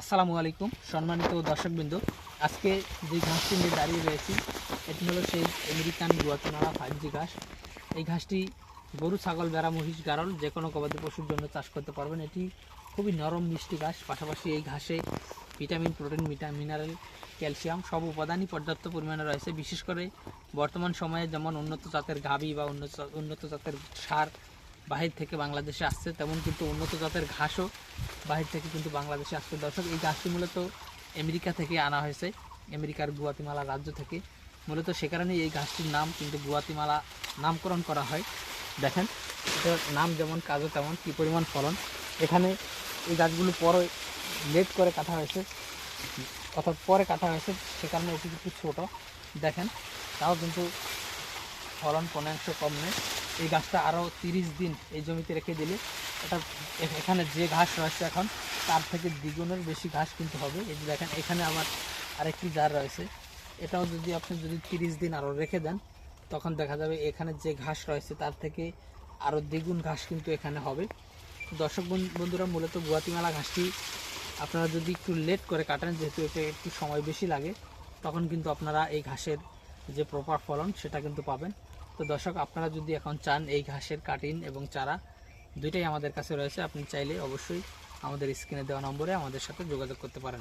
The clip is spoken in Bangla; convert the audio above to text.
আসসালামু আলাইকুম, সম্মানিত দর্শকবৃন্দ। আজকে যে ঘাসটি নিয়ে দাঁড়িয়ে রয়েছি, এটি হলো সেই আমেরিকান গুয়াতিমালা ফাইভ জি ঘাস। এই ঘাসটি গরু, ছাগল বেড়া মহিষ, গারল যে কোনো গবাদি পশুর জন্য চাষ করতে পারবেন। এটি খুবই নরম, মিষ্টি ঘাস। পাশাপাশি এই ঘাসে ভিটামিন, প্রোটিন ভিটা মিনারেল, ক্যালসিয়াম সব উপাদানই পর্যাপ্ত পরিমাণে রয়েছে। বিশেষ করে বর্তমান সময়ে যেমন উন্নত জাতের গাভী বা উন্নত উন্নত জাতের সার বাহির থেকে বাংলাদেশে আসছে, তেমন কিন্তু উন্নত জাতের ঘাসও বাহির থেকে কিন্তু বাংলাদেশে আসছে। দর্শক, এই গাছটি মূলত আমেরিকা থেকে আনা হয়েছে। আমেরিকার গুয়াতিমালা রাজ্য থেকে। মূলত সে কারণে এই গাছটির নাম কিন্তু গুয়াতিমালা নামকরণ করা হয়। দেখেন, এটার নাম যেমন, কাজও তেমন, কী পরিমাণ ফলন। এখানে এই গাছগুলো পরে লেট করে কাটা হয়েছে। অর্থাৎ পরে কাটা হয়েছে, সে কারণে এটি একটু ছোটো। দেখেন, তাও কিন্তু ফলন কোনো অংশ কম নেই এই গাছটা আরও তিরিশ দিন এই জমিতে রেখে দিলে এটা এখানে যে ঘাস রয়েছে এখন, তার থেকে দ্বিগুণের বেশি ঘাস কিন্তু হবে। এই যে দেখেন, এখানে আমার আরেকটি জার রয়েছে। এটাও যদি আপনি যদি তিরিশ দিন আরও রেখে দেন, তখন দেখা যাবে এখানে যে ঘাস রয়েছে, তার থেকে আরও দ্বিগুণ ঘাস কিন্তু এখানে হবে। দর্শক বন- বন্ধুরা, মূলত গুয়াতিমালা ঘাসটি আপনারা যদি একটু লেট করে কাটেন, যেহেতু এতে একটু সময় বেশি লাগে, তখন কিন্তু আপনারা এই ঘাসের যে প্রপার ফলন, সেটা কিন্তু পাবেন। তো দর্শক, আপনারা যদি এখন চান এই ঘাসের কাটিন এবং চারা, দুইটাই আমাদের কাছে রয়েছে। আপনি চাইলে অবশ্যই আমাদের স্ক্রিনে দেওয়া নম্বরে আমাদের সাথে যোগাযোগ করতে পারেন।